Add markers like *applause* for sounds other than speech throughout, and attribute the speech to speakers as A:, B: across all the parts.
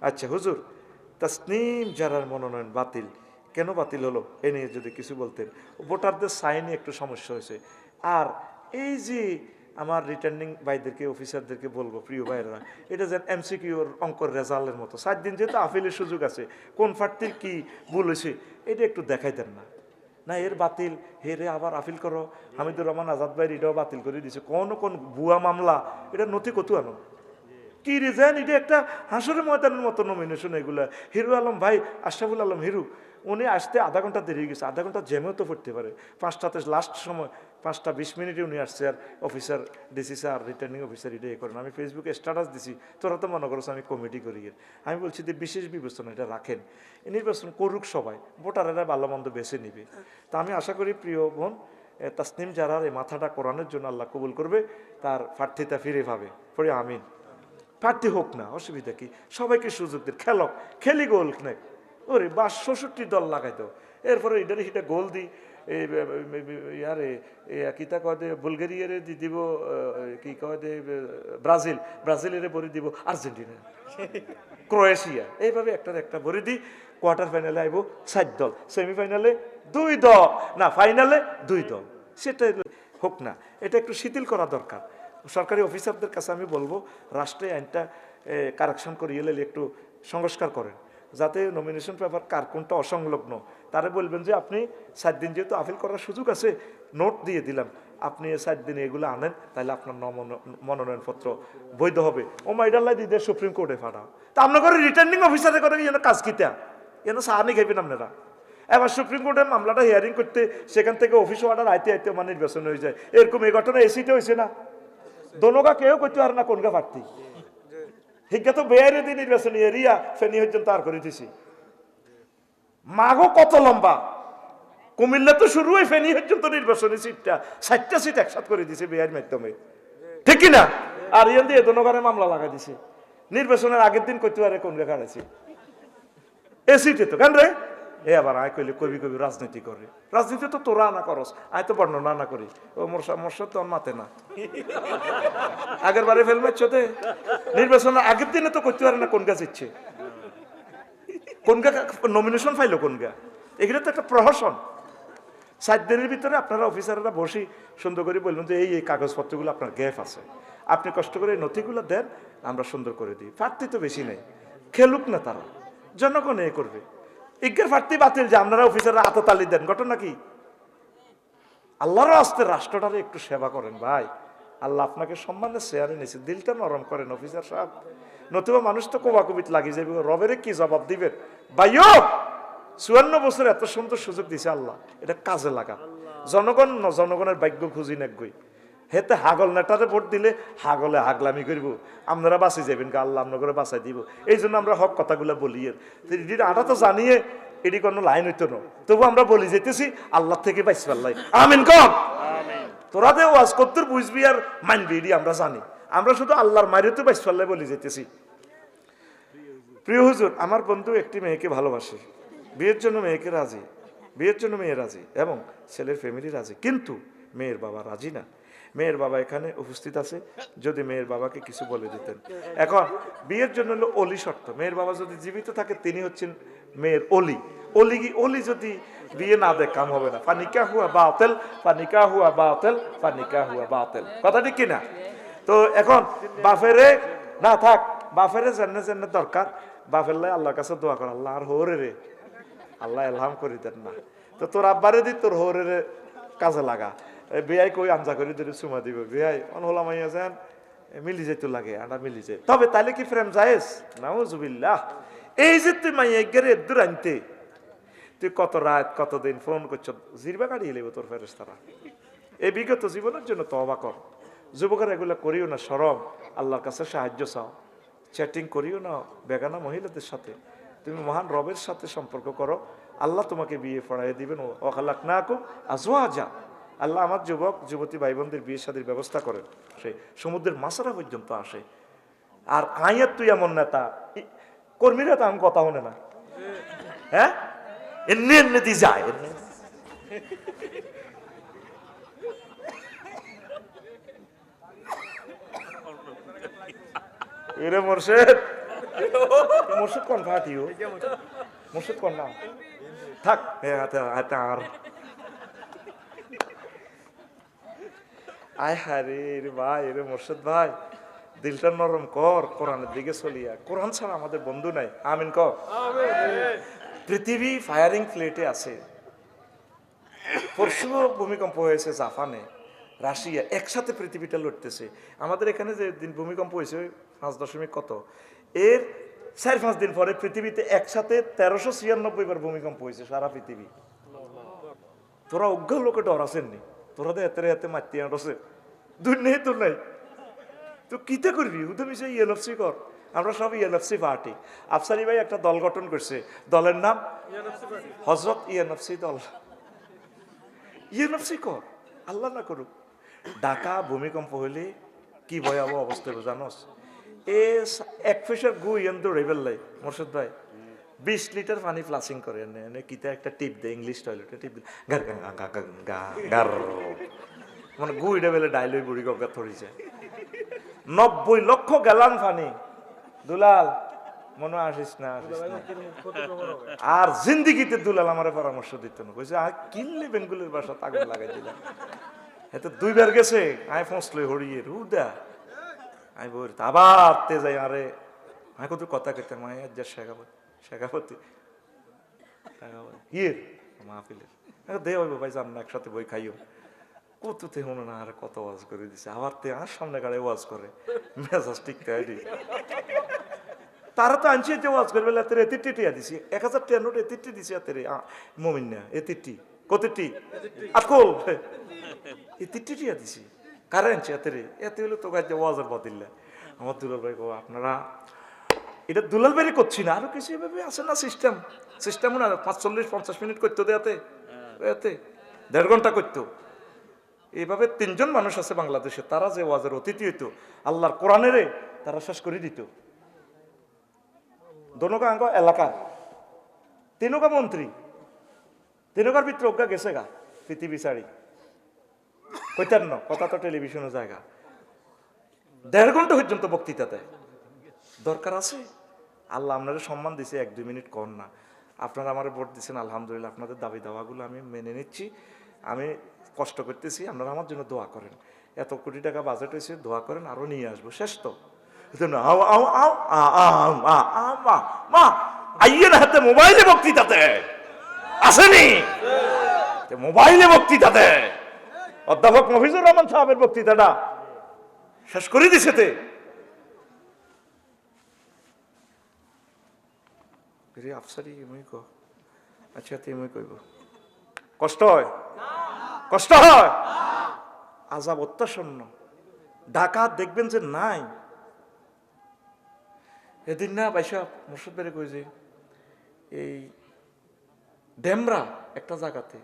A: আচ্ছা হুজুর, তাসনিম যারার মনোনয়ন বাতিল। কেন বাতিল হলো? এ নিয়ে যদি কিছু বলতেন। ভোটারদের সাইনে একটু সমস্যা হয়েছে। আর এই যে আমার রিটার্নিং ভাইদেরকে অফিসারদেরকে বলব, প্রিয় ভাইয়েরা, এটা যেন এমসিকিউর অঙ্কর রেজাল্টের মতো। সাত দিন যেহেতু আপিলের সুযোগ আছে, কোন প্রার্থীর কি ভুল হয়েছে, এটা একটু দেখাই দেন না। না, এর বাতিল, হে রে, আবার আপিল করো। হামিদুর রহমান আজাদ ভাই, এটাও বাতিল করে দিছে কোন কোন ভুয়া মামলা, এটা নথি কত আনো। কি রিজেন এটা একটা হাসরের ময়দানের মতো নমিনেশন এগুলা। হিরু আলম ভাই, আশরাফুল আলম, হিরু, উনি আসতে আধা ঘণ্টা দেরি গেছে, আধা ঘণ্টা জ্যামেও তো পড়তে পারে। পাঁচটাতে লাস্ট সময়, পাঁচটা বিশ মিনিটে উনি আসছে আর officer DC sir returning officer এটা করেন। আমি ফেসবুকে স্ট্যাটাস দিছি, তোরা তো মনে করছ আমি কমিটি করি। আমি বলছি যে বিশেষ বিবেচনা, এটা রাখেন। নির্বাচন করুক সবাই, ভোটারেরা ভালো মন্দ বেছে নিবে। তা আমি আশা করি প্রিয় বোন তাসনিম যারার এই মাথাটা কোরআনের জন্য আল্লাহ কবুল করবে, তার প্রার্থিতা ফিরে পাবে। পড়ে আমিন। প্রার্থী হোক না, অসুবিধা কি? সবাইকে সুযোগ দিন। খেলক খেলি গোল নে ওরে বা ষষট্টি দল লাগাইতো এরপরে এটারে সেটা গোল দি এই ব- ব- ব- ইয়ারে কিতা কয় দে, বুলগেরিয়ারে দি দিব কি কয় দে ব্রাজিল। ব্রাজিলের বরি দিব আর্জেন্টিনা। ক্রোয়েশিয়া। এইভাবে একটার একটা ভরে দিই কোয়ার্টার ফাইনালে আইব সাত দল। সেমিফাইনালে দুই দল। না, ফাইনালে দুই দল। সেটা হোক না। এটা একটু শিথিল করা দরকার। সরকারি অফিসারদের কাছে আমি বলব, রাষ্ট্রে আইনটা কারেকশন করিয়ে এলে একটু সংস্কার করেন। যাতে নমিনেশন পেপার কার কোনটা অসংলগ্ন। তারা বলবেন যে, আপনি সাত দিন যেহেতু আপিল করার সুযোগ আছে নোট দিয়ে দিলাম। আপনি সাত দিনে এগুলো আনেন, তাহলে আপনার মনোনয়নপত্র বৈধ হবে। ও মাইডাল্লাই দিদি সুপ্রিম কোর্টে ফাটাও তা আপনার করে রিটার্নিং অফিসারে করে যেন কাজ কিতা? যেন সাহানি খাইবেন আপনারা? এবার সুপ্রিম কোর্টের মামলাটা হিয়ারিং করতে, সেখান থেকে অফিস অর্ডার আইতে আইতে মানে নির্বাচন হয়ে যায়। এরকম এই ঘটনা এসিতে হয়েছে না। দোনোগা কেউ করতে পারে না কোনগা প্রার্থী হিজ্ঞা তো বেয়ারে দিয়ে নির্বাচন এরিয়া ফেনি হচ্ছেন তার করে দিছি মাগো কত লম্বা কুমিল্লা তো শুরু হয়ে ফেনি পর্যন্ত নির্বাচনী সিটটা ষাটটা সিট একসাথ করে দিছে বিয়ের মাধ্যমে ঠিক না আর ইয়ান দিয়ে দোনোগারে মামলা লাগাই দিছে নির্বাচনের আগের দিন করতে পারে কোন রেখা এ সিটে তো কেন রে এ আবার আয় কইলে কবি কবি রাজনীতি করে। রাজনীতি তো তোরা না করস, আয় তো বর্ণনা না করি। ও মোর সা- তো মাতে না। আগের বারে ফেল মারছতে নির্বাচনের আগের দিনে তো করতে পারে না কোন গাছ ইচ্ছে। কোন গা নমিনেশন ফাইলো কোন গা। এগুলো তো একটা প্রহসন। সাত দিনের ভিতরে আপনারা অফিসাররা বসি সুন্দর করে বলবেন যে এই এই কাগজপত্রগুলো আপনার গ্যাপ আছে। আপনি কষ্ট করে এই নথিগুলো দেন, আমরা সুন্দর করে দিই। প্রার্থী তো বেশি নেই। খেলুক না তারা। জনগণ এ করবে। ইজ্ঞের প্রার্থী বাতিল যে আপনারা অফিসাররা আততালি দেন, ঘটনা কি? আল্লাহর আস্তে রাষ্ট্রটারে একটু সেবা করেন ভাই। আল্লাহ আপনাকে সম্মানের শেয়ারে নিয়েছে দিলটা নরম করেন অফিসার সাহেব। নতুবা মানুষ তো কোবাকুবিত লাগিয়ে যাবে রবেরে কি জবাব দিবেন? ভাইও চুয়ান্ন বছর এত সুন্দর সুযোগ দিছে আল্লাহ। এটা কাজে লাগা। জনগণ, জনগণের ভাগ্য খুঁজি নেকগই হেতে হাগল নেটারে ভোট দিলে হাগলে হাগলামি করব। আপনারা বাঁচি যাবেন গা আল্লাহ আপনার বাঁচাই দিব। এই জন্য আমরা হক কথাগুলো বলি এর। আটা তো জানিয়ে এটি কোনো লাইন হইতো না। তবু আমরা বলি যেতেছি আল্লাহ থেকে বাইস পাল্লাই। আমিন কম তোরা দে ওয়াজ করতে বুঝবি আর মানবি এটি আমরা জানি। আমরা শুধু আল্লাহর মারিতে বাইস পাল্লাই বলি যেতেছি প্রিয় হুজুর আমার বন্ধু একটি মেয়েকে ভালোবাসে। বিয়ের জন্য মেয়েকে রাজি। বিয়ের জন্য মেয়ে রাজি এবং ছেলের ফ্যামিলি রাজি। কিন্তু মেয়ের বাবা রাজি না। মেয়ের বাবা এখানে উপস্থিত আছে, যদি মেয়ের বাবাকে কিছু বলে দিতেন। এখন, বিয়ের জন্য হলো অলি শর্ত। মেয়ের বাবা যদি জীবিত থাকে, তিনি হচ্ছেন মেয়ের অলি। অলি কি অলি যদি বিয়ে না দেয়, কাম হবে না। ফানিকা হুয়া বা বাতেল, ফানিকা হুয়া বা বাতেল, ফানিকা হুয়া বাতেল। কথা ঠিক কিনা? তো এখন বাফেরে না থাক বাফেরে জেনে জেনে দরকার। বাফের লাই আল্লাহর কাছে দোয়া কর, আল্লাহ আর হোরে রে। আল্লাহ এলহাম করি দেন না। তো তোর আব্বারে দি, তোর হোরে রে কাজে লাগা। বিয়াই কই আঞ্জা করে দিলে চুমা দিব। বিয়াই, অন হলাম আইয়া যান মিলি যাইতো লাগে আটা মিলি যায়। তবে তাইলে কি ফ্রেম যায়স নাউজুবিল্লাহ। এই যে তুই মাইয়া গেরে দূর তুই কত রাত কতদিন ফোন করছ, জিরবা গাড়ি এলেব তোর ফেরেস তারা এই বিগত জীবনের জন্য তবা কর। যুবকের এগুলো করিও না, সরম, আল্লাহর কাছে সাহায্য চাও। চ্যাটিং করিও না, বেগানা মহিলাদের সাথে। তুমি মহান রবের সাথে সম্পর্ক করো। আল্লাহ তোমাকে বিয়ে পড়াই দিবেন। ওখালাক না কো আজোয়া যা আল্লাহ আমার যুবক, যুবতী ভাই বোনদের বিয়ে শাদির ব্যবস্থা করেন। সে সমুদ্রের মাসারা পর্যন্ত আসে। আর আইয়ের তুই এমন নেতা কর্মীরা তো আমি কথা হনে না। হ্যাঁ? এমনি এমনি যায় এরে মোর্শেদ। মোর্শেদ কোন ফাটিও মোর্শেদ কোন না থাক। হ্যাঁ হাতে হাতে আর আয় হারে রে ভাই রে মোর্শেদ ভাই দিলটা নরম কর কোরআনের দিকে চলিয়া কোরআন ছাড়া আমাদের বন্ধু নাই। আমিন কর। পৃথিবী ফায়ারিং ফ্লেটে আছে। পরশু ভূমিকম্প হয়েছে জাপানে রাশিয়া একসাথে পৃথিবীটা লড়তেছে। আমাদের এখানে যে দিন ভূমিকম্প হয়েছে পাঁচ দশমিক কত? এর চার পাঁচ দিন পরে পৃথিবীতে একসাথে তেরোশো ছিয়ানব্বই বার ভূমিকম্প হয়েছে সারা পৃথিবী। তোরা অজ্ঞ লোকে ডর আসেননি তোরা এতে এতে মাতি আনছে নেই তোর নাই তো কিতে করবি হুতো মিশে ইএনএফসি কর আমরা সব ইএনএফসি পার্টি আফসারি ভাই একটা দল গঠন করছে দলের নাম হজরত ইএনএফসি দল ইএনএফসি কর আল্লাহ না করুক ঢাকা ভূমিকম্প হইলে কি ভয়াবহ অবস্থা জানোস এ এক ফেসের গু ইয়েন রেবেল লাই মোর্শেদ ভাই বিশ লিটার পানি ফ্লাসিং করে কিতা একটা টিপ দেয় ইংলিশ টয়লেটে টিপ গার গার মানে গু ইডে বেলে ডাইলই বুড়ি গগা থরিছে নব্বই লক্ষ গ্যালান পানি। দুলাল, মনে আসিস না আসিস না। আর জিন্দিগিতে দুলাল আমার পরামর্শ দিত না। কইছে আ কিনলে বেঙ্গুলের বাসা তাগুন লাগাই দিলাম। এতে দুইবার গেছে আয় ফসলে হরিয়ে রুদা আমি বলি আবার তে যাই আরে। আমি কত কথা মাই আজ শেখাপতি শেখাপতি শেখাপতি। ইয়ে মাহফিলের। দে হইব ভাই যান না একসাথে বই খাইও। কত তে হলো না আর কত ওয়াজ করে দিছে। আবার তে আর সামনে গাড়ি ওয়াজ করে। মেজাজ ঠিক তাই তারা তো আনছি যে ওয়াজ করবে এতে এতিটি টিয়া দিছি। এক হাজার টিয়া নোট এতিটি দিছি এতে মমিন না এতিটি কতটি আকল এতিটি টিয়া দিছি। কারে আনছি এতে রে এতে হলো তো গাছ ওয়াজের বদিল্লা আমার দুলাল ভাই আপনারা এটা দুলাল ভাই করছি না। আরও কিছু এভাবে আছে না সিস্টেম সিস্টেম না, পাঁচচল্লিশ, পঞ্চাশ মিনিট করতো দেয়াতে এতে দেড় ঘণ্টা করতো। এইভাবে তিনজন মানুষ আছে বাংলাদেশে, তারা যে ওয়াজের অতিথি হইতো, আল্লাহর কোরআনেরে তারা শেষ করে দিত। দনকা এলাকা। তিনকা মন্ত্রী। তিনকার ভিতরে অজ্ঞা গেছে গা, পৃথিবী ছাড়ি। কইতার ন, কথা তো টেলিভিশনের জায়গা। দেড় ঘণ্টা পর্যন্ত বক্তৃতা দেয়। দরকার আছে? আল্লাহ আপনাদের সম্মান দিছে এক দুই মিনিট কর না। আপনারা আমার ভোট দিচ্ছেন আলহামদুলিল্লাহ আপনাদের দাবি দাওয়াগুলো আমি মেনে নিচ্ছি। আমি কষ্ট করতেছি আপনারা আমার জন্য দোয়া করেন। এত কোটি টাকা বাজেট হয়েছে দোয়া করেন আরও নিয়ে আসব শেষ তো। আও, মা, হাতে মোবাইলে বক্তৃতাতে আসেনি? মোবাইলে বক্তৃতাতে অধ্যাপক মফিজুর রহমান সাহেবের বক্তৃতাটা শেষ করে দিছে তে। এমনি ক আচ্ছা এমনি কইব কষ্ট হয়। কষ্ট হয়। আজাব অত্যাসন্ন। ডাকাত দেখবেন যে নাই। এদিন না বাইসা মুর্শদ বেড়ে কই যে, এই ডেমরা একটা জায়গাতে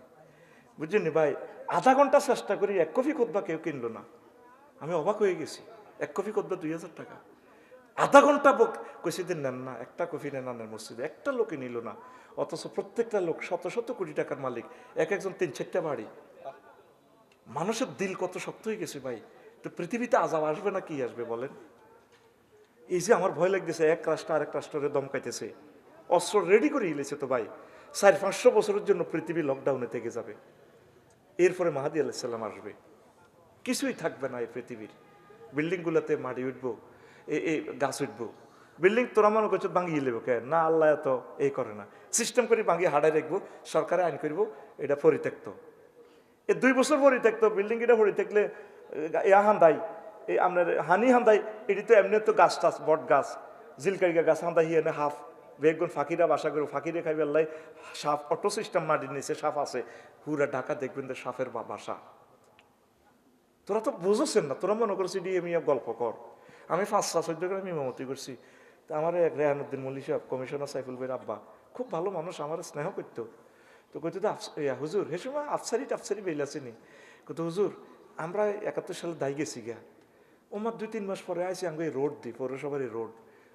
A: বুঝছেন ভাই? আধা ঘণ্টা চেষ্টা করি এক কফি কোদবা কেউ কিনলো না। আমি অবাক হয়ে গেছি। এক কফি কোদবা দুই হাজার টাকা। আধা ঘণ্টা বক- কইছি নেন না, একটা কফি নেন আনের মসজিদে, একটা লোকে নিল না। অথচ প্রত্যেকটা লোক শত শত কোটি টাকার মালিক, এক একজন তিন চারটা বাড়ি। মানুষের দিল কত শক্ত হয়ে গেছে ভাই। তো পৃথিবীতে আজাব আসবে না কি আসবে বলেন? এই যে আমার ভয় লাগতেছে, এক রাষ্ট্র আরেক রাষ্ট্রে দমকাইতেছে। অস্ত্র রেডি করে ইলেছে তো ভাই। চার, পাঁচশো বছরের জন্য পৃথিবী লকডাউনে থেকে যাবে। এরপরে মাহাদি আলাইসাল্লাম আসবে। কিছুই থাকবে না এই পৃথিবীর। বিল্ডিংগুলোতে মাটি উঠবো এই গাছ উঠবো। বিল্ডিং তোরা মনে করছ ভাঙিয়ে লেবো কে? না, আল্লাহ এত এই করে না। সিস্টেম করে ভাঙিয়ে হাডাই রাখব, সরকারে আইন করব, এটা পরিত্যক্ত। এ দুই বছর পরিত্যক্ত, বিল্ডিং এটা পরিত্যকলে ইয়া হান্দাই এই আপনার হানি হান্দাই, এটি তো এমনি তো গাছ টাছ, বট গাছ। জিলকারিকা গাছ হান্দাই হিয়ে হাফ, বেগুন ফাঁকিরা বাসা করব ফাঁকিরে খাইবে আল্লাহ সাপ অটো সিস্টেম মাটির নিচে সাপ আছে। পুরা ঢাকা দেখবেন তো সাপের বাসা। তোরা তো বুঝছেন না, তোরা মনে করছি ডি এম গল্প কর। আমি পাঁচটা করে আমি ইমামতি করছি। তা আমার এক রেহানুদ্দিন মল্লি সাহেব, কমিশনার সাইফুল ভাইয়ের আব্বা, খুব ভালো মানুষ, আমার স্নেহ করতো। তো কইতো, তো হুজুর, হে সময় আফসারি টাফসারি বেল আসেনি কত হুজুর, আমরা একাত্তর সালে দায় গেছি গা ওমার দুই তিন মাস পরে আইসি আঙ্গ এই রোড দিই পৌরসভার এই রোড।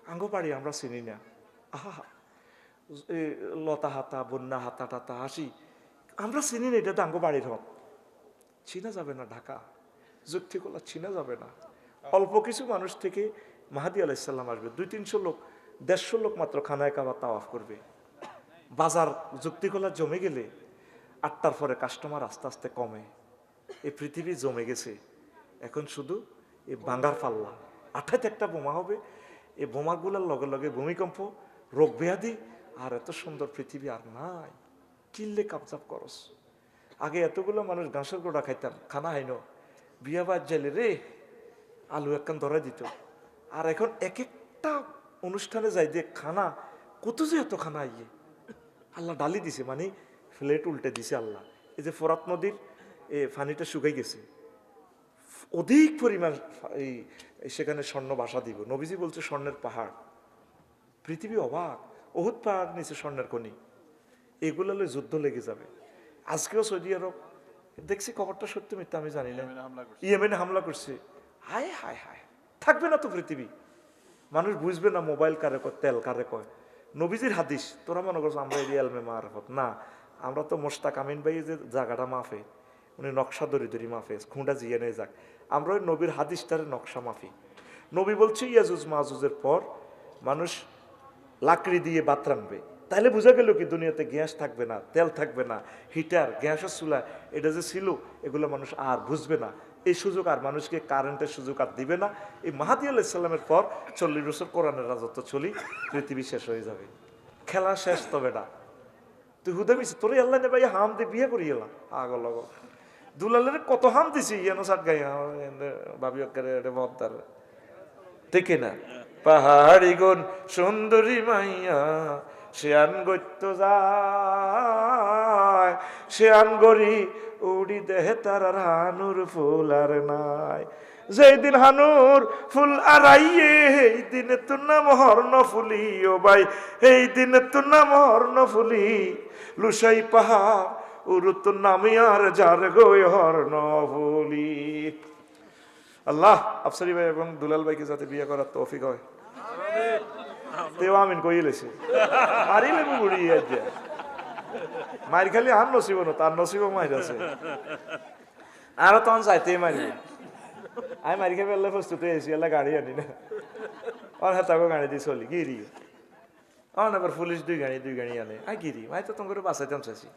A: আঙ্গ পাড়ি আমরা চিনি না। আহা, এ, লতা হাতা, বন্যা হাতা টাতা, হাসি। আমরা চিনি না, এটা তো আঙ্গ বাড়ির হক। চিনা যাবে না ঢাকা। যুক্তিকলা চিনা যাবে না। অল্প কিছু মানুষ থেকে মাহাদি আলাইসাল্লাম আসবে। দুই তিনশো লোক, দেড়শো লোক মাত্র খানায় কাবা তাওয়াফ করবে। বাজার যুক্তিকলা জমে গেলে আটটার পরে কাস্টমার আস্তে আস্তে কমে। এই পৃথিবী জমে গেছে। এখন শুধু এই বাঙ্গার পাল্লা। আঠাইতে একটা বোমা হবে। এই বোমাগুলোর লগে লগে ভূমিকম্প, রোগ ব্যাধি আর এত সুন্দর পৃথিবী আর নাই। কিল্লে কাপচাপ করস? আগে এতগুলো মানুষ ঘাসের গোড়া খাইতাম, খানা হাইনো। বিয়া বাদ যাইলে রে আলু একখান ধরাই দিত। আর এখন এক একটা অনুষ্ঠানে যাই যে খানা কত যে এত খানা আইয়ে আল্লাহ ডালি দিছে মানে ফ্লেট উল্টে দিছে আল্লাহ। এই যে ফোরাত নদীর এ পানিটা শুকাই গেছে। অধিক পরিমাণ এই সেখানে স্বর্ণ বাসা দিব। নবীজি বলছে স্বর্ণের পাহাড়। পৃথিবী অবাক। অহুত পাহাড় নিচে স্বর্ণের খনি। এগুলো যুদ্ধ লেগে যাবে। আজকেও সৌদি আরব দেখছি খবরটা সত্যি মিথ্যা আমি জানি না। ইয়েমেনে হামলা করছে। হায় হায় হায়। থাকবে না তো পৃথিবী। মানুষ বুঝবে না মোবাইল কারে কয়, তেল কারে কয়। নবীজির হাদিস, তোরা মনে করছ আমরা এরিয়াল মে মারফত। না, আমরা তো মোস্তাক আমিন ভাই যে জায়গাটা মাফে, উনি নকশা দরি দরি মাফে, খুঁটা জিয়ে নিয়ে যাক। আমরা ওই নবীর হাদিসটারে নকশা মাফি। নবী বলছে, ইয়াজুজ মাজুজের পর মানুষ লাকড়ি দিয়ে বাত রাখবে তাহলে বোঝা গেল কি, দুনিয়াতে গ্যাস থাকবে না, তেল থাকবে না, হিটার, গ্যাসের চুলা এটা যে ছিল, এগুলো মানুষ আর বুঝবে না। এই সুযোগ আর মানুষকে কারেন্টের সুযোগ আর দিবে না। এই মাহাদি আল্লাহ ইসলামের পর চল্লিশ বছর কোরআনের রাজত্ব চলি, পৃথিবী শেষ হয়ে যাবে। খেলা শেষ তবে না। তুই হুদে মিছি তোর আল্লাহ নেবা হাম দিয়ে বিয়ে করি এলাম। আগল লগল দুলালের কত হাম দিছি, ইয়ানো সাত গাই ভাবি মদ্দার ঠিক না? পাহাড়ি গুন সুন্দরী মাইয়া, শিয়ান গৈত্য যায়, শিয়ান গরি উড়ি দেহে তার আর হানুর ফুল আর নাই। যেই দিন হানুর ফুল আড়াইয়ে এই দিনে তোর নাম হর্ণ ফুলি ও ভাই এই দিনে তোর নাম হর্ণ ফুলি লুসাই পাহাড় উরুত নামি আর যার গই হর্ণ ফুলি আল্লাহ আফসারি ভাই এবং দুলাল ভাইকে যাতে বিয়ে করার তৌফিক হয়। তেও আমিন কই লেছে। মারি লেবু বুড়ি মার খালি আর নসিব না, তার নসিব মাইর আছে। আরও তখন চাইতেই মারি আমি মারি খাই পেলে প্রস্তুত হয়েছি এলা গাড়ি আনি না। আর হাতাকো গাড়ি দিয়ে চলি, গিরি। আমার আবার পুলিশ দুই গাড়ি দুই গাড়ি আনে। আই গিরি, মাই তো তোমাকে বাঁচাইতাম চাইছি।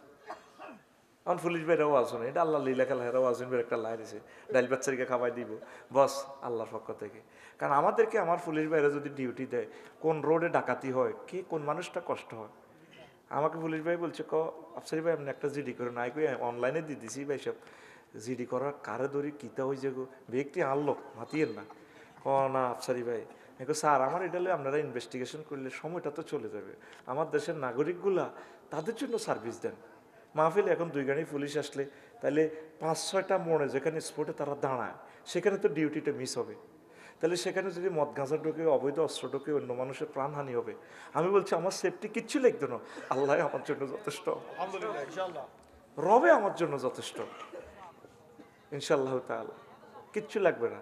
A: এখন পুলিশ বেড়ে ওয়াজ শুনে, এটা আল্লাহ লীলা খেলা হেরা ওয়াজ বের একটা লাই দিছে। ডাইল বাচ্চারিকে খাবাই দিব। বস, আল্লাহর পক্ষ থেকে। কারণ আমাদেরকে আমার পুলিশ বাইরে যদি ডিউটি দেয়, কোন রোডে ডাকাতি হয়, কে কোন মানুষটা কষ্ট হয়? আমাকে পুলিশ ভাই বলছে, ক, আফসারি ভাই, আপনি একটা জিডি করে নাই কই অনলাইনে দিয়ে দিছি ভাই সব। জিডি করার কারে দড়ি কিতা হয়েছে গো? ব্যক্তি আনলো মাতিয়েন না। ক, না, আফসারি ভাই। দেখো স্যার, আমার এটা আপনারা ইনভেস্টিগেশন করলে সময়টা তো চলে যাবে। আমার দেশের নাগরিকগুলা তাদের জন্য সার্ভিস দেন। মাহফিল এখন দুই গাড়ি পুলিশ আসলে তাহলে পাঁচ ছয়টা মোড়ে যেখানে স্পটে তারা দাঁড়ায়, সেখানে তো ডিউটিটা মিস হবে। তাহলে সেখানে যদি মদ গাঁজা ঢোকে, অবৈধ অস্ত্র ঢোকে, অন্য মানুষের প্রাণহানি হবে। আমি বলছি, আমার সেফটি কিচ্ছু লিখতো না। আল্লাহ আমার জন্য যথেষ্ট। রবে আমার জন্য যথেষ্ট। ইনশাল্লাহ তাআলা। কিচ্ছু লাগবে না।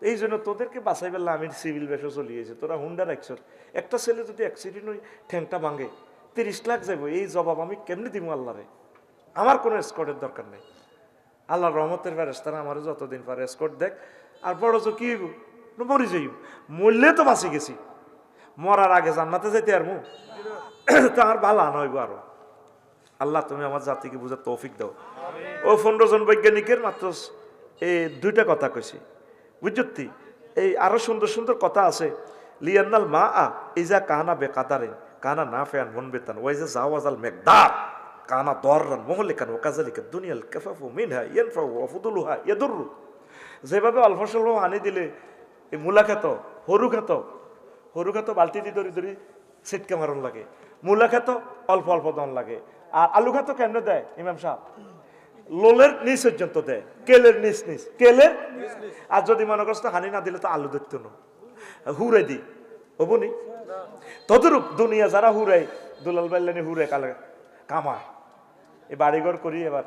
A: এই জন্য তোদেরকে বাঁচাই পেলাম আমি সিভিল বেশও চলিয়েছে তোরা হুন্ডা রাখছ একটা ছেলে যদি অ্যাক্সিডেন্ট হই ঠ্যাংটা ভাঙে, তিরিশ লাখ যাব এই জবাব আমি কেমনি দিব আল্লাহরে? আমার কোনো স্কটের দরকার নেই। আল্লাহ রহমতের ফেরেস্তারা আমার যতদিন পারে স্কট দেখ। আর বড় তো কি মরি যাইব। মরলে তো বাঁচি গেছি। মরার আগে জান্নাতে যাইতে আর মু *coughs* তো ভালো আনা হইব আরও। আল্লাহ তুমি আমার জাতিকে বুঝার তৌফিক দাও। ও পনেরো জন বৈজ্ঞানিকের মাত্র এই দুইটা কথা কইছি। বুঝছি এই আরও সুন্দর সুন্দর কথা আছে। লিয়ান্নাল মা আ ইজা কানা বেকাদারেন কানা না ফেয়ান মন বেতান ওয়াইজা জাওয়াজাল মেকদার কানা দররান মহলিকান ওকাজালিকা দুনিয়াল কাফাফু মিনহা ইয়ানফাউ ওয়াফুদুলুহা ইয়াদুররু। যেভাবে অল্প স্বল্প আনি দিলে, এই মূলা খেত সরু খেত সরু খেত বালতি দি ধরি ধরি ছিটকে মারণ লাগে। মূলা খেত অল্প অল্প দন লাগে। আর আলু খেত কেমনে দেয়, ইমাম সাহেব? লোলের নিচ পর্যন্ত দেয়, কেলের নিচ নিচ। কেলের? আর যদি মনে করছ হানি না দিলে তো আলু ধরতো না। হুরে দি হবনি তদরূপ দুনিয়া যারা হুরাই, দুলাল বাইলানি হুরে কালে কামায়। এই বাড়িঘর করি এবার।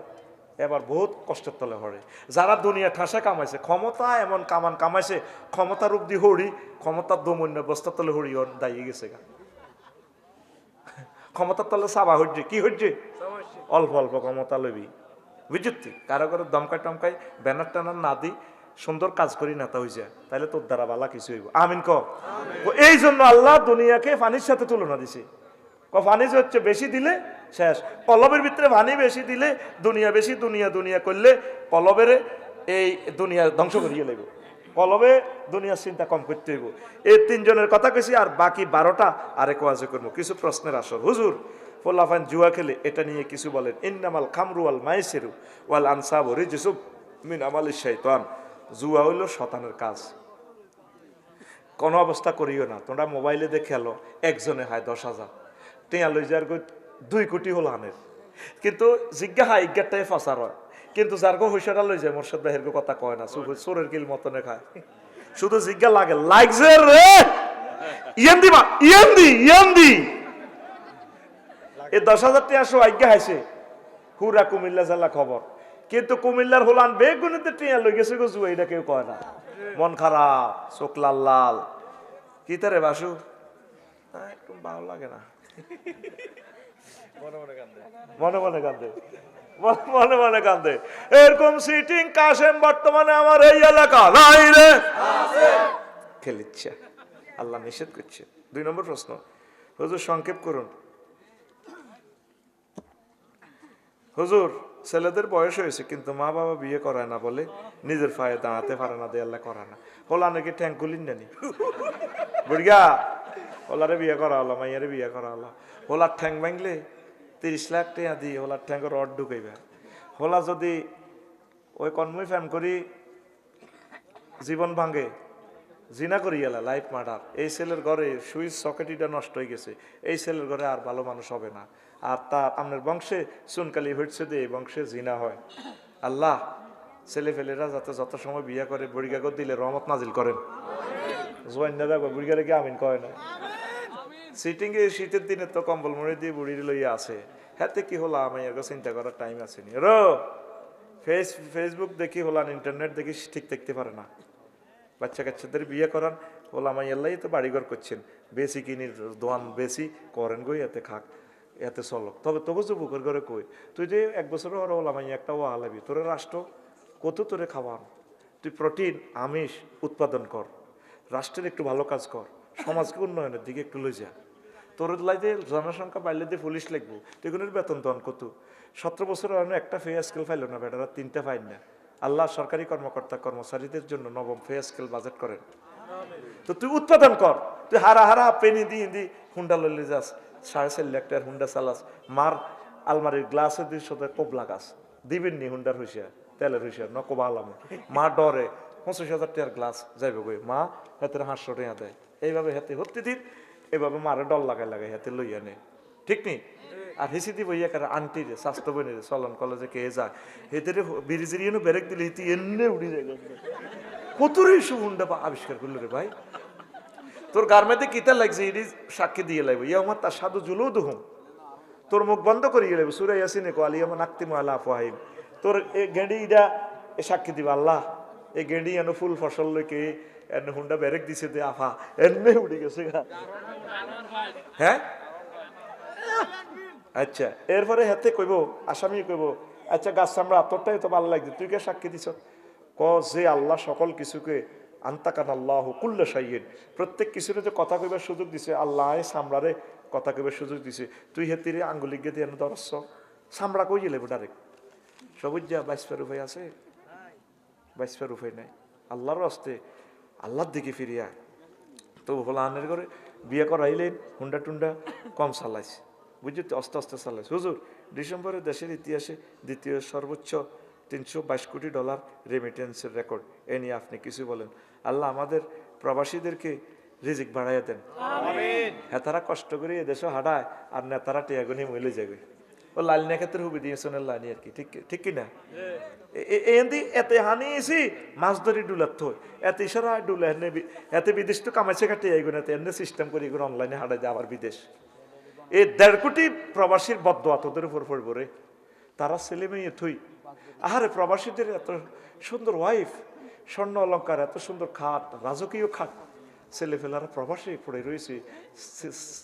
A: এবার বহুত কষ্টের তলে হরে। যারা দুনিয়া ঠাসা কামাইছে ক্ষমতা এমন কামান কামাইছে ক্ষমতা রূপ দি হরি ক্ষমতার দমন্য বস্তার তলে হরি ওর দাঁড়িয়ে গেছে গা। ক্ষমতার তলে সাবা হচ্ছে কি হচ্ছে অল্প অল্প ক্ষমতা লবি বুঝছি কারও কারও দমকাই টমকাই ব্যানার টানার না দি সুন্দর কাজ করি না তা হয়ে যায় তাহলে তোর দ্বারা বালা কিছু হইব। আমিন ক। এই জন্য আল্লাহ দুনিয়াকে পানির সাথে তুলনা দিছে। ক পানি হচ্ছে বেশি দিলে শেষ। কলবের ভিতরে পানি বেশি দিলে দুনিয়া বেশি, দুনিয়া দুনিয়া করলে কলবের এই দুনিয়া ধ্বংস করিয়ে লাগবে কলবে দুনিয়ার চিন্তা কম করতে হইব। এই তিনজনের কথা কেছি আর বাকি বারোটা আরেক ওয়াজে করব। কিছু প্রশ্নের আসর। হুজুর ফোল্লাফান জুয়া খেলে এটা নিয়ে কিছু বলেন। ইন্নামাল খামরু আল মাইসেরু ওয়াল আনসাব রিজসুব মিন আমাল শৈতান জুয়া হইল শতানের কাজ। কোনো অবস্থা করিও না। তোমরা মোবাইলে দেখে এলো একজনে হয় দশ হাজার। টিয়া লই যার গই দুই কোটি হলো আনের। কিন্তু জিজ্ঞা হাই ইজ্ঞাটাই ফসার হয় কিন্তু যার গো হুইসারা লই যায় মোরশদ ভাইয়ের কথা কয় না চোরের কিল মতনে খায়। শুধু জিজ্ঞা লাগে লাগছে রে! ইয়েন দিবা, ইয়েন দি ইয়েন দি! এই দশ হাজার টাকা সো আজ্ঞা হাইছে। হুরা কুমিল্লা জেলা খবর। কিন্তু কুমিল্লার হোলান বেগুনিতে টিয়া লই গেছে গো জুয়া, এটা কেউ কয় না। মন খারাপ, চোখ লাল লাল। কি তারে বাসু? একটু ভালো লাগে না। মনে মনে কান্দে। মনে- মনে মনে কান্দে। এরকম সিটিং কাশেম বর্তমানে আমার এই এলাকা। নাই রে। খেলিচ্ছে আল্লাহ নিষেধ করছে। দুই নম্বর প্রশ্ন। হুজুর সংক্ষেপ করুন। হুজুর ছেলেদের বয়স হয়েছে কিন্তু মা বাবা বিয়ে করায় না বলে নিজের পায়ে দাঁড়াতে পারে না দিয়ে আল্লাহ করে না হোলা নাকি ঠ্যাং খুলিন জানি বুড়িয়া হোলারে বিয়ে করা হলো মাইয়ারে বিয়ে করা হলো হোলার ঠ্যাং ভাঙলে? তিরিশ লাখ টাকা দিয়ে হোলার ঠ্যাঙ্গে রড ঢুকাইবে। হোলা যদি ওই কর্মই ফ্যান করি, জীবন ভাঙে, জিনা করি এলা লাইফ মার্ডার এই ছেলের ঘরে সুইচ সকেটিটা নষ্ট হয়ে গেছে। এই ছেলের ঘরে আর ভালো মানুষ হবে না। আর তার আপনার বংশে চুনকালি হচ্ছে দিয়ে বংশে জিনা হয়। আল্লাহ, ছেলে ফেলেরা যাতে যত সময় বিয়ে করে বড়িগাগর দিলে রহমত নাজিল করেন। জোয়ান্না দেখো বুড়িগারে কি আমিন কয় না সিটিং এ শীতের দিনে তো কম্বল মুড়ি দিয়ে বুড়ি লইয়া আছে। হাতে কি হলো? আমি এরকম চিন্তা করার টাইম আছে নি। রো! ফেস ফেসবুক দেখি হলান ইন্টারনেট দেখি ঠিক দেখতে পারে না। বাচ্চা কাচ্চাদের বিয়ে করান হলাম আল্লাহ তো বাড়িঘর করছেন। বেশি কিনি দোয়ান বেশি, করেন গই এতে খাক, এতে চলক। তবে তবু তো যুবকের ঘরে কই, তুই যে এক বছর হর হলাম একটা ও আলাবি তোরে রাষ্ট্র কত তোরে খাওয়ান? তুই প্রোটিন, আমিষ উৎপাদন কর, রাষ্ট্রের একটু ভালো কাজ কর, সমাজকে উন্নয়নের দিকে একটু লই যা। তোর লাইতে জনসংখ্যা বাড়লে পুলিশ লাগবো তুই কোনো বেতন তন কত সতেরো বছর অন্য একটা ফে স্কেল ফাইল না বেটারা তিনটা ফাইল না। আল্লাহ সরকারি কর্মকর্তা, কর্মচারীদের জন্য নবম ফে স্কেল বাজেট করেন। তো তুই উৎপাদন কর। তুই হারা হারা পেনি দি দি, হুন্ডা লইলে যাস, সাড়ে চার লাখ টাকার হুন্ডা চালাস। মার আলমারির গ্লাসে দুই সাথে কোপ লাগাস। দিবেন নি হুন্ডার হইসা তেলের হইসা ন কোবা আলাম মা ডরে, পঁচিশ হাজার টাকার গ্লাস যাইব গই মা, হাতের হাঁসশো টাকা দেয়। এইভাবে হাতে হতে দিন। এভাবে মারে ডল লাগাই লাগাই হাতে লইয়া নে। ঠিক নি? আর হিসি দিব ইয়া কারে আন্টি রে, স্বাস্থ্য বনি রে, চলন কলেজে কে যায়? হেতে বিড়ি জিরিয়ে বেরেক দিলে হিতি এমনি উড়ি যায় কতরে সুবুন্ডা আবিষ্কার করল রে ভাই? তোর গার্মেন্টে কিতা লাগছে ইডি সাক্ষী দিয়ে লাগবে ইয়া আমার তার সাধু জুলু দুহুম তোর মুখ বন্ধ করিয়ে লাগবে সুরে ইয়াসিনে কো আলিয়া নাক্তি মালা ফাহিম তোর এ গেঁডি ইডা এ সাক্ষী দিবা, আল্লাহ। এ গেঁডি এন ফুল ফসল লইকে এন হুন্ডা বেরেক দিছে দে আফা এমনি উড়ি গেছে হ্যাঁ আচ্ছা এরপরে হাতে কইব আসামি কইব আচ্ছা গাছ আমরা তোরটাই তো ভালো লাগছে তুই কে সাক্ষী দিছ ক যে আল্লাহ সকল কিছুকে আন্তাকান আল্লাহ কুল্লে সাইয়েন প্রত্যেক কিছুরে যে কথা কইবার সুযোগ দিছে আল্লাহ সামড়ারে কথা কইবার সুযোগ দিছে তুই হেতিরে আঙ্গুলি গিয়ে দিয়ে ধরছ সামড়া কই গেলে ডাইরেক্ট সবুজ যা বাইশ ফের উপায় আছে বাইশ ফের উপায় নাই আল্লাহর হস্তে আল্লাহর দিকে ফিরিয়া তো হোলানের করে বিয়ে করাইলেন হুন্ডা টুন্ডা কম চালাইছে। বুঝলি তো আস্তে আস্তে চালাইছে। হুজুর ডিসেম্বরে দেশের ইতিহাসে দ্বিতীয় সর্বোচ্চ তিনশো বাইশ কোটি ডলার রেমিটেন্সের রেকর্ড এ নিয়ে আপনি কিছু বলেন। আল্লাহ আমাদের প্রবাসীদেরকে রিজিক বাড়াইয়া দেন। হ্যাঁ তারা কষ্ট করে এদেশে হাঁটায় আর নেতারা টিয়াগুনি মইলে যাবে। ও লালিনা ক্ষেত্রে হুবি দিয়ে শোনেন লাইনি আর কি ঠিক ঠিক কি না এন্দি এতে হানি এসি মাছ ধরি থই এতে ইশারা ডুলে এনে এতে বিদেশ তো কামাইছে কাটে এইগুলো এতে এনে সিস্টেম করে এগুলো অনলাইনে হাঁটা যায় আবার বিদেশ এই দেড় কোটি প্রবাসীর বদ্ধ তোদের উপর পড়ব রে তারা ছেলে মেয়ে থুই আহারে প্রবাসীদের এত সুন্দর ওয়াইফ স্বর্ণ অলঙ্কার এত সুন্দর খাট রাজকীয় খাট ছেলেফেলারা প্রবাসী পড়ে রয়েছে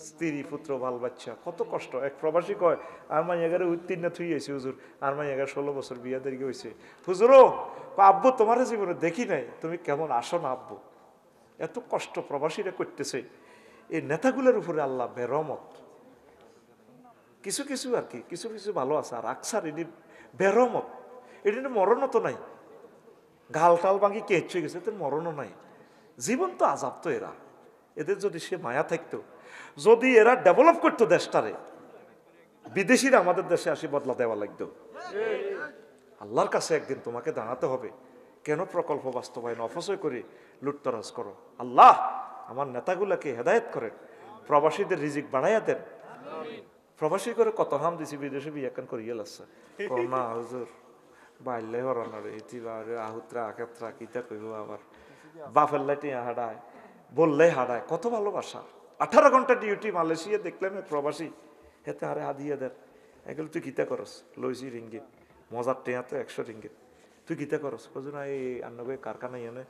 A: স্ত্রী, পুত্র, বাল, বাচ্চা। কত কষ্ট। এক প্রবাসী কয়, আর মাই এগারে উত্তীর্ণ থুই আছি হুজুর। আর মাই এগারো ষোলো বছর বিয়া দেরি হয়েছে হুজুরও আব্বু তোমার জীবনে দেখি নাই। তুমি কেমন আসো না, আব্বু? এত কষ্ট প্রবাসীরা করতেছে। এই নেতাগুলোর উপরে আল্লাহ বেরমত কিছু কিছু আর কি, কিছু কিছু ভালো আছে। আর আকসার এটি বেরমত এটি মরণও তো নাই। গাল টাল ভাঙি কেচ হয়ে গেছে এদের মরণও নাই। জীবন তো আজাব তো এরা। এদের যদি সে মায়া থাকতো, যদি এরা ডেভেলপ করতো দেশটারে, বিদেশিরা আমাদের দেশে আসি বদলা দেওয়া লাগতো। আল্লাহর কাছে একদিন তোমাকে দাঁড়াতে হবে, কেন প্রকল্প বাস্তবায়ন অপচয় করে লুটতরাজ করো? আল্লাহ আমার নেতাগুলাকে হেদায়েত করেন, প্রবাসীদের রিজিক বাড়াইয়া দেন। প্রবাসী করে কত হাম দিছি, বিদেশে বিয়াকান করিয়ে লাগছে না, হুজুর, বাইলে হরানোর, ইতিবার আহুত্রা, আকেত্রা, কিতা কইব আবার। বাফের লাইটে হাডায়, বললে হাডায়, কত ভালোবাসা। আঠারো ঘণ্টা ডিউটি মালয়েশিয়া দেখলাম প্রবাসী। হেতে আরে হাদিয়ে দেন। এগুলো তুই কিতা করস? লইছি রিঙ্গিত। মজার টেয়া তো একশো রিঙ্গিত। তুই গীতা করস? কজন এই আন্নগে কারখানা এনে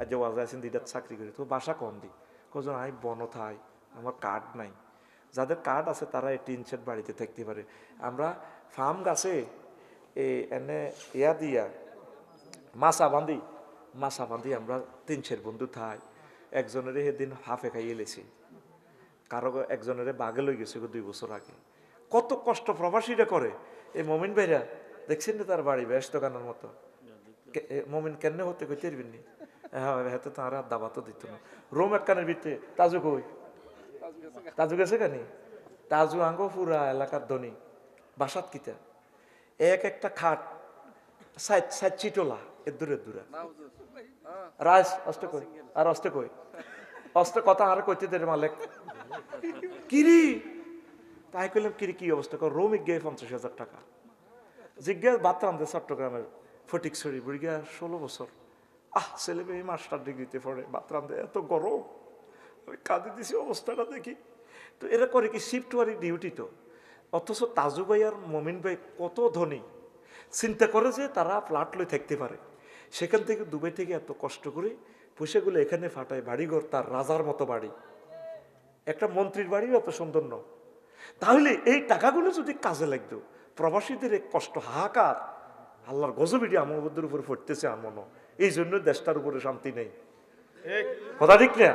A: আজ যে ওয়াজা আছেন দিদার চাকরি করি। তো বাসা কম দি? কজন আই বন থাই আমার কার্ড নাই। যাদের কার্ড আছে, তারা এই টিন সেট বাড়িতে থাকতে পারে। আমরা ফার্ম গাছে এনে ইয়া দিয়া মাছা বান্ধি মাছা বান্ধি আমরা তিন চার বন্ধু থাই, একজনের সেদিন হাফে খাইয়ে লেছি। কারও একজনের বাঘে লই গেছে দুই বছর আগে। কত কষ্ট প্রবাসীরা করে। এই মমিন ভাইরা, দেখছেন না তার বাড়ি, বেশ দোকানের মতো? মমিন কেন হতে কইতে পারবেন নি? হ্যাঁ হাতে তার আর দাবা তো দিত না। রোম একখানের ভিতরে, তাজু কই? তাজু গেছে কেন? তাজু আঙ্গ পুরা এলাকার ধনী। বাসাত কিতা? এক একটা খাট সাইড সাইড চিটোলা। এদুর এদুরা রাজ অষ্ট কই? আর অষ্ট কই? অষ্ট কথা আর কইতে দে মালিক। কিরি? তাই কইলাম কিরি কি অবস্থা? কর রোমিক গিয়ে পঞ্চাশ হাজার টাকা। জিজ্ঞাসা বাতরান দে চট্টগ্রামের ফটিকছড়ি বুড়িগা ষোলো বছর। আহ ছেলে মেয়ে মাস্টার ডিগ্রিতে পড়ে। দে এত গরম। আমি কাঁদি দিছি অবস্থাটা দেখি। তো এরা করে কি শিফট ওয়ারি ডিউটি তো। অথচ তাজু ভাই আর মমিন ভাই কত ধনী। চিন্তা করে যে তারা ফ্ল্যাট লই থাকতে পারে। সেখান থেকে দুবাই থেকে এত কষ্ট করে পয়সাগুলো এখানে ফাটায় বাড়িঘর, তার রাজার মতো বাড়ি। একটা মন্ত্রীর বাড়িও এত সুন্দর ন তাহলে এই টাকাগুলো যদি কাজে লাগতো, প্রবাসীদের এক কষ্ট হাহাকার, আল্লাহর গজবিটি আমাদের উপরে পড়তেছে আর মনে এই জন্য দেশটার উপরে শান্তি নেই। কথা ঠিক না?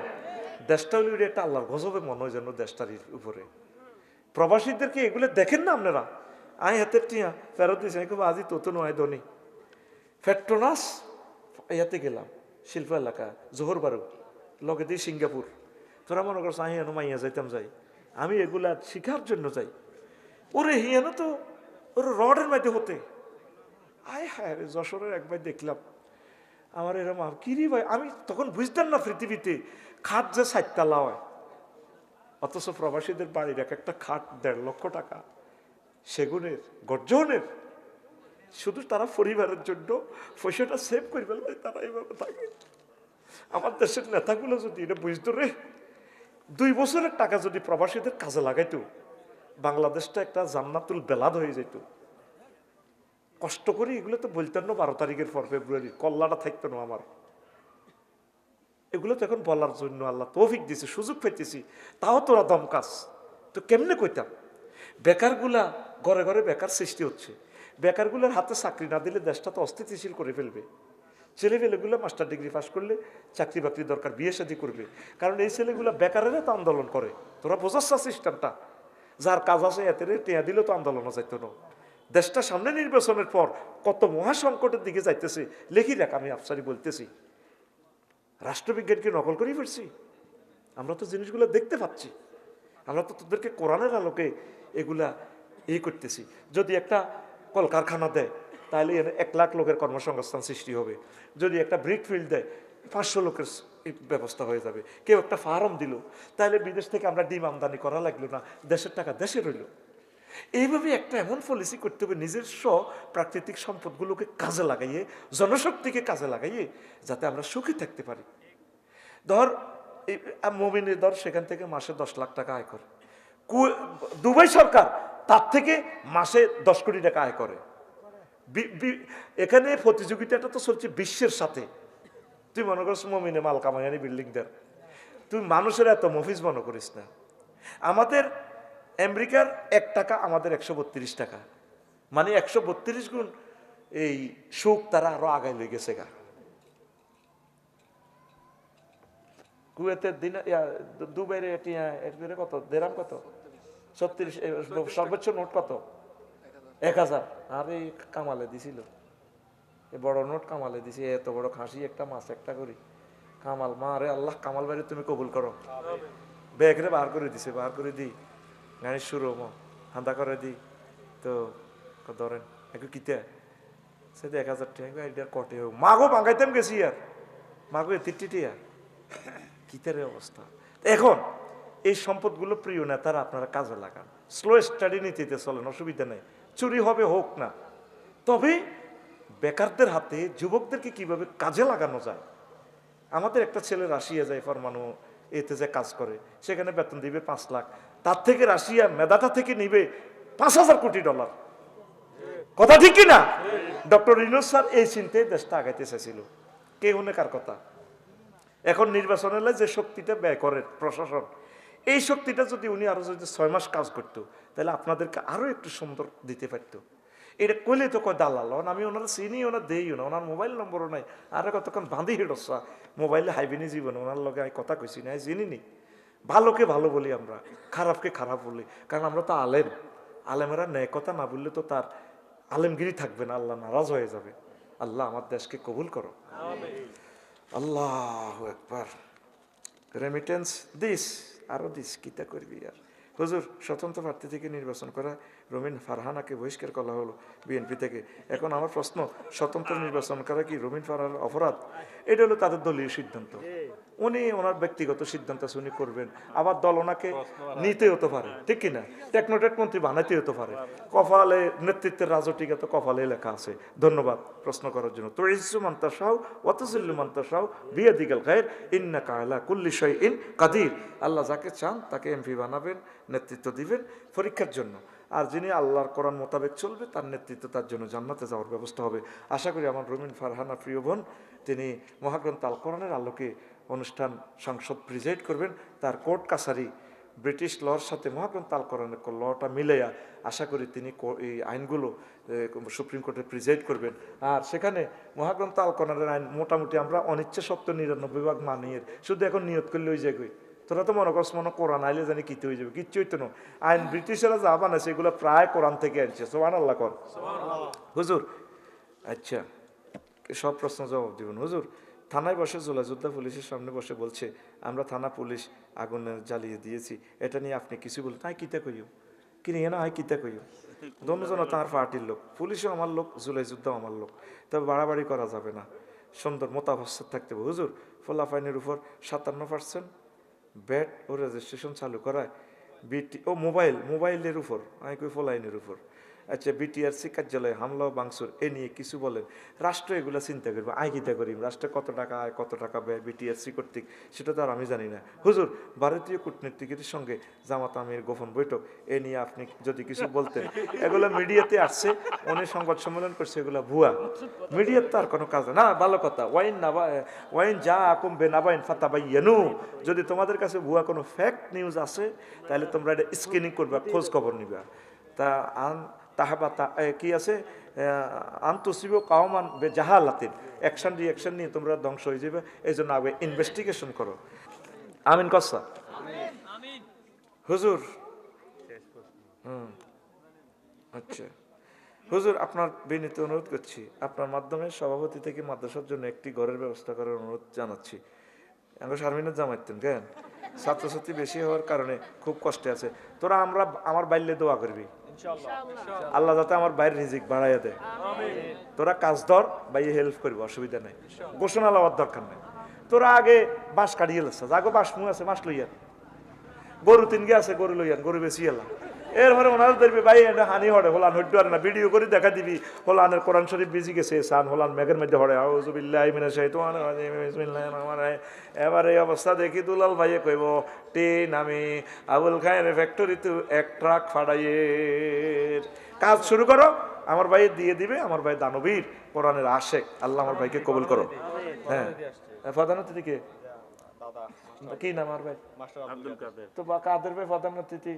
A: দেশটা হলো একটা আল্লাহর গজবে মনে হয় যেন দেশটার উপরে। প্রবাসীদেরকে এগুলো দেখেন না আপনারা? আই হাতের টিয়া ফেরত দিয়েছে আজই তো নয় ধনী। ফেট্রোনাস ইয়াতে গেলাম শিল্প এলাকা জোহর বারু লগে দিয়ে সিঙ্গাপুর। তোরা মনে করছ আমি মাইয়া যাইতাম যাই। আমি এগুলা শিখার জন্য যাই। ওরে হিয়ানো তো ওর রডের মধ্যে হতে। আয় হায় রে যশোরের একবার দেখলাম। আমার এরম আম, কি রে ভাই? আমি তখন বুঝতাম না পৃথিবীতে খাট যে সাততলা হয়। অথচ প্রবাসীদের বাড়ির এক একটা খাট দেড় লক্ষ টাকা। সেগুনের গর্জনের শুধু তারা পরিবারের জন্য পয়সাটা সেভ করে ফেলবে, তারা এইভাবে থাকে। আমার দেশের নেতাগুলো যদি এটা বুঝতো রে, দুই বছরের টাকা যদি প্রবাসীদের কাজে লাগাইতো, বাংলাদেশটা একটা জান্নাতুল বেলাদ হয়ে যেত। কষ্ট করে এগুলো তো বলতেন না বারো তারিখের পর ফেব্রুয়ারি, কল্লাটা থাকতো না আমার। এগুলো তো এখন বলার জন্য আল্লাহ তৌফিক দিছে, সুযোগ পেতেছি তাও তোরা দমকাস। তো কেমনে কইতাম? বেকারগুলা ঘরে ঘরে বেকার সৃষ্টি হচ্ছে। বেকারগুলোর হাতে চাকরি না দিলে দেশটা তো অস্থিতিশীল করে ফেলবে। ছেলেপেলেগুলো মাস্টার ডিগ্রি পাস করলে চাকরি বাকরি দরকার, বিয়ে শাদী করবে। কারণ এই ছেলেগুলো বেকারেরা তো আন্দোলন করে। তোরা বোঝাচ্ছ সিস্টেমটা। যার কাজ আছে এতে টেয়া দিলেও তো আন্দোলনও যাইতো না। দেশটা সামনে নির্বাচনের পর কত মহা সংকটের দিকে যাইতেছে, লেখি রাখ, আমি আফসারি বলতেছি। রাষ্ট্রবিজ্ঞানকে নকল করেই ফেলছি। আমরা তো জিনিসগুলো দেখতে পাচ্ছি। আমরা তো তোদেরকে কোরআনের আলোকে এগুলা ই করতেছি। যদি একটা কলকারখানা দেয় তাহলে এক লাখ লোকের কর্মসংস্থান সৃষ্টি হবে। যদি একটা ব্রিক ফিল্ড দেয় পাঁচশো লোকের ব্যবস্থা হয়ে যাবে, কেউ একটা ফার্ম দিল, তাহলে বিদেশ থেকে আমরা ডিম আমদানি করা লাগল না, দেশের টাকা দেশে রইল। এইভাবে একটা এমন পলিসি করতে হবে, নিজস্ব প্রাকৃতিক সম্পদগুলোকে কাজে লাগাইয়ে, জনশক্তিকে কাজে লাগাইয়ে, যাতে আমরা সুখী থাকতে পারি। ধর মমিনের ধর সেখান থেকে মাসে দশ লাখ টাকা আয় করে। দুবাই সরকার তার থেকে মাসে দশ কোটি টাকা আয় করে। এখানে প্রতিযোগিতাটা তো চলছে বিশ্বের সাথে। তুই মনে করছ মমিনে মাল কামাইয়ানি বিল্ডিং দের তুই মানুষের এত মফিজ মনে করিস না। আমাদের আমেরিকার এক টাকা, আমাদের একশো বত্রিশ টাকা। মানে একশো বত্রিশ গুণ এই সুখ তারা আরও আগায় লই গেছে গা। কুয়েতের দিন দুবাইরে কত? দেরাম কত? ছত্রিশ সর্বোচ্চ নোট কত? এক হাজার। আরে কামালে দিছিল। বড় নোট কামালে দিছি এত বড় খাসি একটা মাছ একটা করি কামাল মা রে আল্লাহ কামাল বাড়ি তুমি কবুল করো। ব্যাগরে বার করে দিছে বার করে দি। গাড়ি শুরু মো হান্দা করে দি। তো ধরেন একটু কিতে। সে এক হাজার টাকা এটার কটে হোক। মাগো বাঙ্গাইতাম গেছি আর। মাগো এতিটিয়া কিতারের অবস্থা। এখন এই সম্পদগুলো প্রিয় নেতারা আপনারা কাজে লাগান। স্লো স্টাডি নীতিতে চলেন, অসুবিধা নেই। চুরি হবে হোক না। তবে বেকারদের হাতে যুবকদেরকে কীভাবে কাজে লাগানো যায়? আমাদের একটা ছেলে রাশিয়া যায় ফরমানু, এতে যে কাজ করে, সেখানে বেতন দিবে পাঁচ লাখ। তার থেকে রাশিয়া মেধাটা থেকে নিবে পাঁচ হাজার কোটি ডলার। কথা ঠিক কি না ডক্টর রিনোজ স্যার এই চিন্তায় দেশটা আগাইতে চাইছিল। কে হুনে কার কথা? এখন নির্বাচন হলে যে শক্তিটা ব্যয় করে প্রশাসন এই শক্তিটা যদি উনি আরও যদি ছয় মাস কাজ করতো তাহলে আপনাদেরকে আরও একটু সুন্দর দিতে পারতো। এটা কইলে তো কয় দালাল আমি ওনার চিনি ওনার দেইও না ওনার মোবাইল নম্বরও নাই আর কতক্ষণ বাঁধি হেডসা মোবাইলে হাইবিনি জীবন ওনার লগে আমি কথা কইছি না চিনি নি। ভালোকে ভালো বলি আমরা খারাপকে খারাপ বলি কারণ আমরা তো আলেম। আলেমেরা ন্যায় কথা না বললে তো তার আলেমগিরি থাকবে না আল্লাহ নারাজ হয়ে যাবে। আল্লাহ আমার দেশকে কবুল করো। আল্লাহ একবার রেমিটেন্স দিস আরও দিস কিতা করবি আর। হুজুর স্বতন্ত্র প্রার্থী থেকে নির্বাচন করা রমিন ফারহানাকে বহিষ্কার করা হলো বিএনপি থেকে। এখন আমার প্রশ্ন, স্বতন্ত্র নির্বাচন করা কি রমিন ফারহান অপরাধ? এটা হলো তাদের দলীয় সিদ্ধান্ত। উনি ওনার ব্যক্তিগত সিদ্ধান্ত উনি করবেন। আবার দল ওনাকে নিতে হতে পারে, ঠিক কিনা টেকনোটেক মন্ত্রী বানাইতে হতে পারে। কপালে নেতৃত্বের রাজটিকা তো কপালে লেখা আছে। ধন্যবাদ প্রশ্ন করার জন্য। তো ইসু মান্তা সাহ ওয়াতজিল্লু মান্তা সাহ বিয়ে দিগাল গায়ের ইন্না কায়লা কুল্লি শৈ ইন কাদির। আল্লাহ যাকে চান তাকে এমপি বানাবেন, নেতৃত্ব দিবেন পরীক্ষার জন্য। আর যিনি আল্লাহর কোরআন মোতাবেক চলবে, তার নেতৃত্ব তার জন্য জান্নাতে যাওয়ার ব্যবস্থা হবে। আশা করি আমার রমিন ফারহানা প্রিয় বোন, তিনি মহাগ্রন্থ আল কোরআনের আলোকে অনুষ্ঠান সংসদ প্রিজাইড করবেন। তার কোর্ট কাছারি ব্রিটিশ লর সাথে মহাগ্রন্থ আল কোরআনের লটা মিলাইয়া আশা করি তিনি এই আইনগুলো সুপ্রিম কোর্টে প্রিজাইড করবেন। আর সেখানে মহাগ্রন্থ আল কোরআনের আইন মোটামুটি আমরা অনিচ্ছা সত্ত্বেও নিরানব্বই ভাগ মানিয়ে শুধু এখন নিয়ত করলে ওই জায়গায় তোরা তো মনে করছ মনে কোরআন আইলে জানি কিতে হয়ে যাবে, কিচ্ছু হইতো না। আইন ব্রিটিশরা যা বানাইছে এগুলো প্রায় কোরআন থেকে আনছে সোহান আল্লাহ কর হুজুর আচ্ছা সব প্রশ্ন জবাব দিবেন। হুজুর, থানায় বসে জোলাযোদ্ধা পুলিশের সামনে বসে বলছে, আমরা থানা পুলিশ আগুন জ্বালিয়ে দিয়েছি, এটা নিয়ে আপনি কিছু বলেন। তাই কিতা কইও? কিনে না হয় কিতা কইও? দমজন তাঁর পার্টির লোক, পুলিশও আমার লোক জুলাই যুদ্ধও আমার লোক, তবে বাড়াবাড়ি করা যাবে না। সুন্দর মোতাবস্থার থাকতে হবে। হুজুর ফলাফাইনের উপর সাতান্ন পার্সেন্ট ব্যাট ও রেজিস্ট্রেশন চালু করায় বিটি ও মোবাইল মোবাইলের উপর আমি কই ফলাইনের উপর। আচ্ছা বিটিআরসি কার্যালয়ে হামলা ও বাংসুর এ নিয়ে কিছু বলেন। রাষ্ট্র এগুলো চিন্তা করবে, আয় কিতা করি রাষ্ট্রে কত টাকা আয়, কত টাকা ব্যয় বিটিআরসি কর্তৃক? সেটা তো আর আমি জানি না। হুজুর, ভারতীয় কূটনীতিকের সঙ্গে জামাত আমির গোপন বৈঠক, এ নিয়ে আপনি যদি কিছু বলতেন। এগুলো মিডিয়াতে আসছে উনি সংবাদ সম্মেলন করছে, এগুলো ভুয়া। মিডিয়ার তো আর কোনো কাজ না। ভালো কথা। ওয়াইন নাবা, ওয়াইন যা আকুম বে নাবাইন ফাতাবাই ইয়ানু যদি তোমাদের কাছে ভুয়া কোনো ফ্যাক্ট নিউজ আছে তাহলে তোমরা এটা স্ক্রিনিং করবা, খোঁজ খবর নিবা। তা আন তাহাবা তা কি আছে? আন্তসিব কাওমান বে জাহালাতিন অ্যাকশন রিয়াকশন নিয়ে তোমরা ধ্বংস হয়ে যাবে। এই জন্য আগে ইনভেস্টিগেশন করো। আমিন কসা হুজুর আচ্ছা। হুজুর, আপনার বিনীত অনুরোধ করছি। আপনার মাধ্যমে সভাপতি থেকে মাদ্রাসার জন্য একটি ঘরের ব্যবস্থা করার অনুরোধ জানাচ্ছি। আমরা শারমিনের জামাইতেন কেন? ছাত্রছাত্রী বেশি হওয়ার কারণে খুব কষ্টে আছে। তোরা আমরা, আমার বাইলে দোয়া করবি। আল্লাহ যাতে আমার বাইরের রিজিক বাড়াইয়া দেয়। তোরা কাজ ধর ভাই হেল্প করব অসুবিধা নাই। ঘোষণা লওয়ার দরকার নেই। তোরা আগে বাঁশ কাটিয়ে লাস আগে বাঁশ মু আছে বাঁশ লইয়া। গরু তিন গে আছে গরু লইয়ান গরু বেশি এলাম এরপরে ওনার দেখবি ভাই এটা হানি হরে হোলান হইতে পারে না ভিডিও করে দেখা দিবি। হোলানের কোরআন শরীফ বিজি গেছে সান হোলান মেঘের মধ্যে আউজুবিল্লাহ মিনা শাইতান এবার এই অবস্থা দেখি দুলাল ভাইয়ে কইব টিন আমি আবুল খায়ের ফ্যাক্টরি তো এক ট্রাক ফাড়াইয়ের কাজ শুরু করো আমার ভাই দিয়ে দিবে আমার ভাই দানবীর কোরআনের আশেক আল্লাহ আমার ভাইকে কবুল করো। হ্যাঁ প্রধান অতিথিকে কি? নাম আর ভাই? তো বা কাদের ভাই প্রধান অতিথি